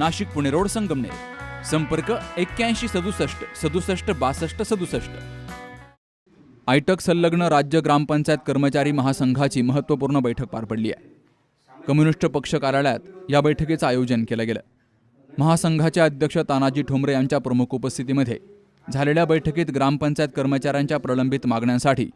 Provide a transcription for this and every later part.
Nashik Pune road Sangamner. संपर्क एक्क्याऐंशी सदुसष्ट सदुसष्ट बासष्ट सदुसष्ट. आयटक संलग्न राज्य ग्रामपंचायत कर्मचारी महासंघाची महत्त्वपूर्ण बैठक पार पडली आहे. कम्युनिस्ट पक्ष कार्यालयात या बैठकीचं आयोजन केलं गेलं. महासंघाचे अध्यक्ष तानाजी ठोंबरे यांच्या प्रमुख उपस्थितीमध्ये झालेल्या बैठकीत ग्रामपंचायत कर्मचाऱ्यांच्या प्रलंबित मागण्यांसाठी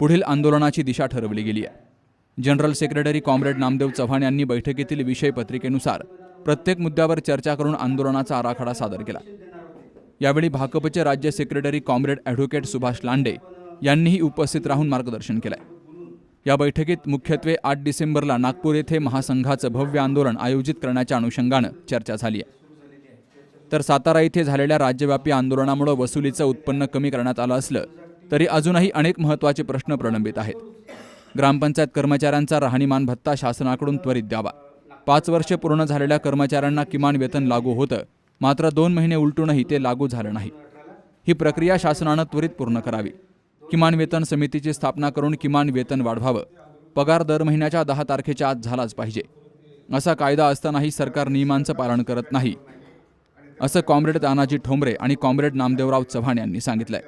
पुढील आंदोलनाची दिशा ठरवली गेली आहे. General secretary comrade Namdev Chavan यांनी बैठकीतील विषय पत्रिकेनुसार प्रत्येक मुद्द्यावर चर्चा करून आंदोलनाचा आराखडा सादर केला. यावेळी भाकपचे राज्य secretary comrade advocate Subhash Lande यांनीही उपस्थित राहून मार्गदर्शन केलंय. या बैठकीत मुख्यत्वे आठ डिसेंबरला नागपूर येथे महासंघाचं भव्य आंदोलन आयोजित करण्याच्या अनुषंगानं चर्चा झाली आहे. तर सातारा येथे झालेल्या राज्यव्यापी आंदोलनामुळे वसुलीचं उत्पन्न कमी करण्यात आलं असलं तरी अजूनही अनेक महत्त्वाचे प्रश्न प्रलंबित आहेत. ग्रामपंचायत कर्मचाऱ्यांचा राहणीमान भत्ता शासनाकडून त्वरित द्यावा. पाच वर्षे पूर्ण झालेल्या कर्मचाऱ्यांना किमान वेतन लागू होतं. मात्र दोन महिने उलटूनही ते लागू झालं नाही. ही प्रक्रिया शासनानं त्वरित पूर्ण करावी. किमान वेतन समितीची स्थापना करून किमान वेतन वाढवावं. पगार दर महिन्याच्या दहा तारखेच्या आत झालाच पाहिजे. असा कायदा असतानाही सरकार नियमांचं पालन करत नाही. असं कॉम्रेड तानाजी ठोंबरे आणि कॉम्रेड नामदेवराव चव्हाण यांनी सांगितलंय.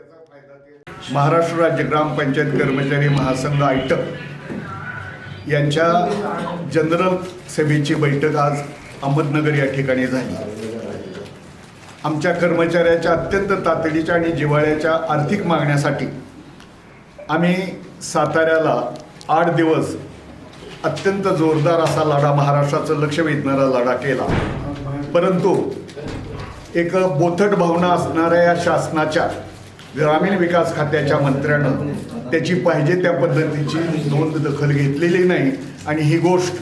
महाराष्ट्र राज्य ग्रामपंचायत कर्मचारी महासंघ आयटक यांच्या जनरल सभेची बैठक आज अहमदनगर या ठिकाणी झाली. आमच्या कर्मचाऱ्याच्या अत्यंत तातडीच्या आणि जिव्हाळ्याच्या आर्थिक मागण्यासाठी आम्ही साताऱ्याला आठ दिवस अत्यंत जोरदार असा लढा महाराष्ट्राचं लक्ष वेधणारा लढा केला. परंतु एक बोथट भावना असणाऱ्या या शासनाच्या ग्रामीण विकास खात्याच्या मंत्र्यानं त्याची पाहिजे त्या पद्धतीची नोंद दखल घेतलेली नाही. आणि ही गोष्ट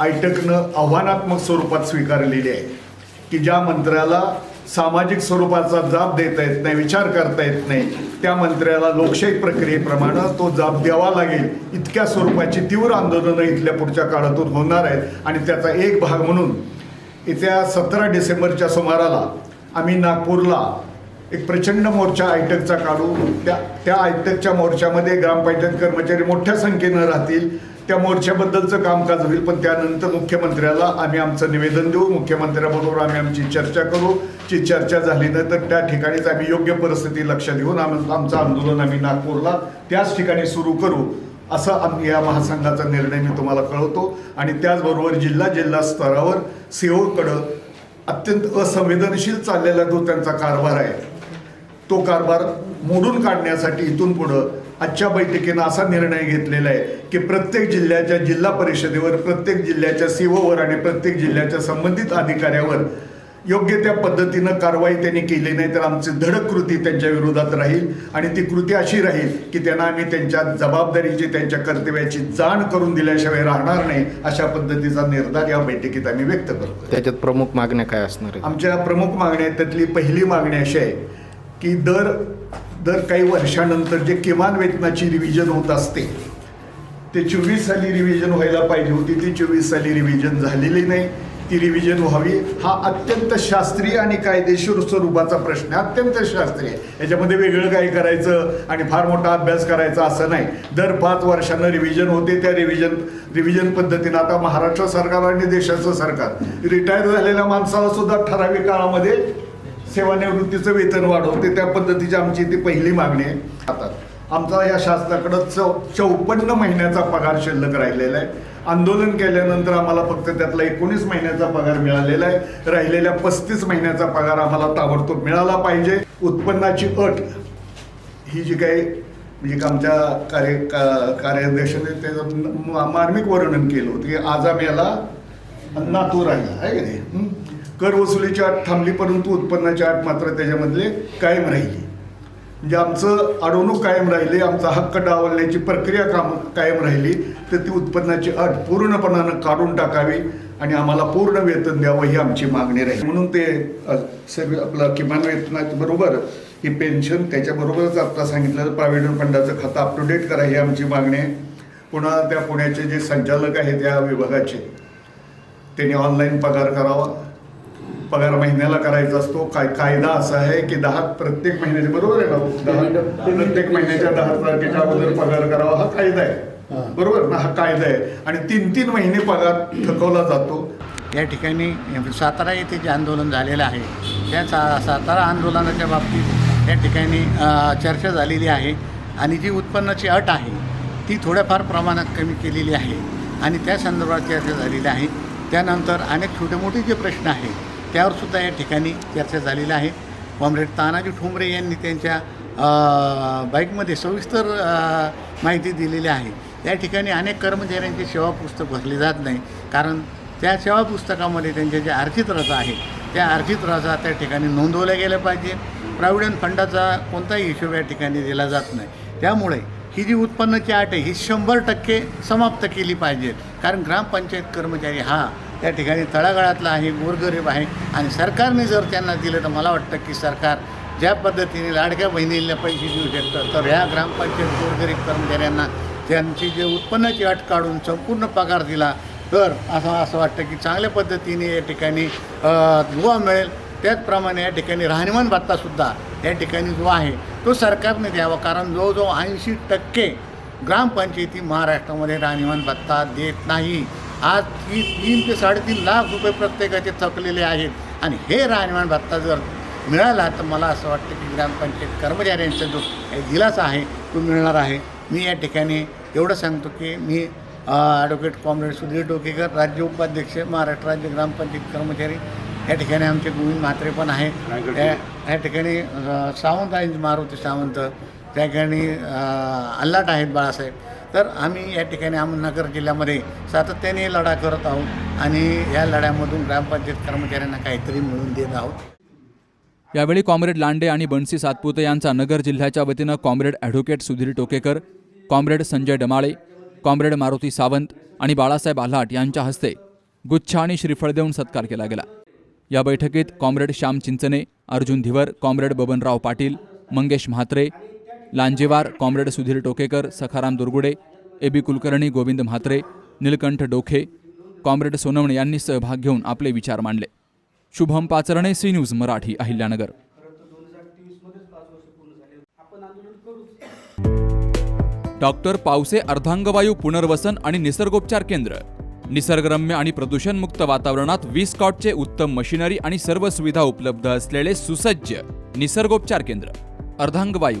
आयटकनं आव्हानात्मक स्वरूपात स्वीकारलेली आहे. की ज्या मंत्र्याला सामाजिक स्वरूपाचा जाब देता येत नाही विचार करता येत नाही त्या मंत्र्याला लोकशाही प्रक्रियेप्रमाणे तो जाब द्यावा लागेल. इतक्या स्वरूपाची तीव्र आंदोलनं इथल्या पुढच्या काळातून होणार आहेत. आणि त्याचा एक भाग म्हणून येत्या सतरा डिसेंबरच्या सुमाराला आम्ही नागपूरला एक प्रचंड मोर्चा आयटकचा काढू. त्या त्या आयटकच्या मोर्चामध्ये ग्रामपंचायत कर्मचारी मोठ्या संख्येनं राहतील. त्या मोर्चाबद्दलचं कामकाज होईल पण त्यानंतर मुख्यमंत्र्याला आम्ही आमचं निवेदन देऊ. मुख्यमंत्र्याबरोबर आम्ही आमची चर्चा करू. ची चर्चा झाली नाही तर त्या ठिकाणीच आम्ही योग्य परिस्थिती लक्षात घेऊन आम आमचं आंदोलन आम्ही नागपूरला त्याच ठिकाणी सुरू करू असं आम्ही या महासंघाचा निर्णय मी तुम्हाला कळवतो. आणि त्याचबरोबर जिल्हा जिल्हा स्तरावर सीओकडं अत्यंत असंवेदनशील चाललेला जो त्यांचा कारभार आहे तो कारभार मोडून काढण्यासाठी इथून पुढं आजच्या बैठकीनं असा निर्णय घेतलेला आहे की प्रत्येक जिल्ह्याच्या जिल्हा परिषदेवर प्रत्येक जिल्ह्याच्या सीओवर आणि प्रत्येक जिल्ह्याच्या संबंधित अधिकाऱ्यावर योग्य त्या पद्धतीनं कारवाई त्यांनी केली नाही तर आमची धडक कृती त्यांच्या विरोधात राहील आणि ती कृती अशी राहील की त्यांना आम्ही त्यांच्या जबाबदारीची त्यांच्या कर्तव्याची जाण करून दिल्याशिवाय राहणार नाही अशा पद्धतीचा निर्धार या बैठकीत आम्ही व्यक्त करतो त्याच्यात प्रमुख मागण्या काय असणार आमच्या प्रमुख मागण्या त्यातली पहिली मागणी अशी आहे की दर दर काही वर्षानंतर जे किमान वेतनाची रिव्हिजन होत असते ते चोवीस साली रिव्हिजन व्हायला पाहिजे होती. ती चोवीस साली रिव्हिजन झालेली नाही. ती रिव्हिजन व्हावी हा अत्यंत शास्त्रीय आणि कायदेशीर स्वरूपाचा प्रश्न आहे. अत्यंत शास्त्रीय याच्यामध्ये वेगळं काही करायचं आणि फार मोठा अभ्यास करायचा असं नाही. दर पाच वर्षानं रिव्हिजन होते त्या रिव्हिजन रिव्हिजन पद्धतीनं. आता महाराष्ट्र सरकार आणि देशाचं सरकार रिटायर झालेल्या माणसाला सुद्धा ठराविक काळामध्ये सेवानिवृत्तीचं वेतन वाढवते त्या पद्धतीची आमची ती पहिली मागणी आहे. आता आमचा या शासनाकडं चौ चौपन्न महिन्याचा पगार शिल्लक राहिलेला आहे. आंदोलन केल्यानंतर आम्हाला फक्त त्यातला एकोणीस महिन्याचा पगार मिळालेला आहे. राहिलेल्या पस्तीस महिन्याचा पगार आम्हाला ताबडतोब मिळाला पाहिजे. उत्पन्नाची अट ही जी काही म्हणजे आमच्या कार्य का- कार्याध्यक्षाने त्याचं मार्मिक वर्णन केलं होतं की आम्ही याला नातू राहिला आहे की नाही? कर वसुलीची अट थांबली परंतु उत्पन्नाची आत मात्र त्याच्यामधले कायम राहिली. म्हणजे आमचं अडवणूक कायम राहिली आमचा हक्क डावलण्याची प्रक्रिया काम कायम राहिली तर ती उत्पन्नाची अट पूर्णपणानं काढून टाकावी आणि आम्हाला पूर्ण वेतन द्यावं ही आमची मागणी राहील. म्हणून ते सर्व आपलं किमान वेतनाबरोबर ही पेन्शन त्याच्याबरोबरच आता सांगितलं प्रॉव्हिडंट फंडाचं खातं अप करा ही आमची मागणी आहे. पुन्हा त्या पुण्याचे जे संचालक आहेत त्या विभागाचे त्यांनी ऑनलाईन पगार करावा. पगार महिन्याला करायचा असतो. काय कायदा असा आहे की दहा प्रत्येक महिन्याचे बरोबर आहे ना? दहा प्रत्येक महिन्याच्या दहा तारखेच्या अगोदर पगार करावा हा कायदा आहे. बरोबर ना? हा कायदा आहे. आणि तीन तीन महिने पगार थकवला जातो. या ठिकाणी सातारा येथे जे आंदोलन झालेलं आहे त्या सा सातारा आंदोलनाच्या बाबतीत या ठिकाणी चर्चा झालेली आहे. आणि जी उत्पन्नाची अट आहे ती थोड्याफार प्रमाणात कमी केलेली आहे. आणि त्या संदर्भात चर्चा झालेली आहे. त्यानंतर अनेक छोटे मोठे जे प्रश्न आहेत त्यावरसुद्धा या ठिकाणी चर्चा झालेली आहे. कॉम्रेड तानाजी ठोंबरे यांनी त्यांच्या बाईकमध्ये सविस्तर माहिती दिलेली आहे. त्या ठिकाणी अनेक कर्मचाऱ्यांची सेवा पुस्तक भरली जात नाही. कारण त्या सेवा पुस्तकामध्ये त्यांच्या ज्या आर्थिक रजा आहे त्या आर्थिक रजा त्या ठिकाणी नोंदवल्या गेल्या पाहिजे. प्रॉव्हिडंट फंडाचा कोणताही हिशोब या ठिकाणी दिला जात नाही. त्यामुळे ही जी उत्पन्नाची अट आहे ही शंभर टक्के समाप्त केली पाहिजे. कारण ग्रामपंचायत कर्मचारी हा त्या ठिकाणी तळागाळातला आहे गोरगरीब आहे. आणि सरकारने जर त्यांना दिलं तर मला वाटतं की सरकार ज्या पद्धतीने लाडक्या बहिणीला पैसे देऊ शकतं तर ह्या ग्रामपंचायत गोरगरीब कर्मचाऱ्यांना त्यांची जे उत्पन्नाची अट काढून संपूर्ण पगार दिला तर असं असं वाटतं की चांगल्या पद्धतीने या ठिकाणी दुवा मिळेल. त्याचप्रमाणे या ठिकाणी राहणीमान भत्तासुद्धा या ठिकाणी जो आहे तो सरकारने द्यावा. कारण जवळजवळ ऐंशी टक्के ग्रामपंचायती महाराष्ट्रामध्ये राहणीमान भत्ता देत नाही. आज ती तीन ते साडेतीन लाख रुपये प्रत्येकाचे थकलेले आहेत. आणि हे राहणीमान भत्ता जर मिळाला तर मला असं वाटतं की ग्रामपंचायत कर्मचाऱ्यांचा जो दिलासा आहे तो मिळणार आहे. मी या ठिकाणी एवढं सांगतो की मी ॲडव्होकेट कॉम्रेड सुधीर डोकेकर राज्य उपाध्यक्ष महाराष्ट्र राज्य ग्रामपंचायत कर्मचारी या ठिकाणी आमचे गोविंद म्हात्रे पण आहेत. त्या या ठिकाणी सावंत आहेत मारुती सावंत त्या ठिकाणी अल्लाट आहेत बाळासाहेब. तर आम्ही या ठिकाणी अहमदनगर जिल्ह्यामध्ये सातत्याने लढा करत आहोत आणि या लढ्यामधून ग्रामपंचायत कर्मचाऱ्यांना काहीतरी मिळवून देत आहोत. यावेळी कॉम्रेड लांडे आणि बन्सी सातपुते यांचा नगर जिल्ह्याच्या वतीनं comrade advocate Sudhir Tokekar comrade Sanjay Damale comrade Maruti Sawant आणि बाळासाहेब आल्हाट यांच्या हस्ते गुच्छ आणि श्रीफळ देऊन सत्कार केला गेला. या बैठकीत comrade Shyam Chinchane Arjun Dhiwar comrade Babanrao Patil Mangesh Mhatre Lanjewar comrade Sudhir Tokekar Sakharam Durgude A B Kulkarni Govind Mhatre Nilkanth Dokhe comrade Sonawane यांनी सहभाग घेऊन आपले विचार मांडले. Shubham Pacharne C news Marathi Ahilyanagar. Doctor Pawase अर्धांगवायू पुनर्वसन आणि निसर्गोपचार केंद्र. निसर्गरम्य आणि प्रदूषणमुक्त वातावरणात वीस कॉटचे उत्तम मशिनरी आणि सर्व सुविधा उपलब्ध असलेले सुसज्ज निसर्गोपचार केंद्र. अर्धांगवायू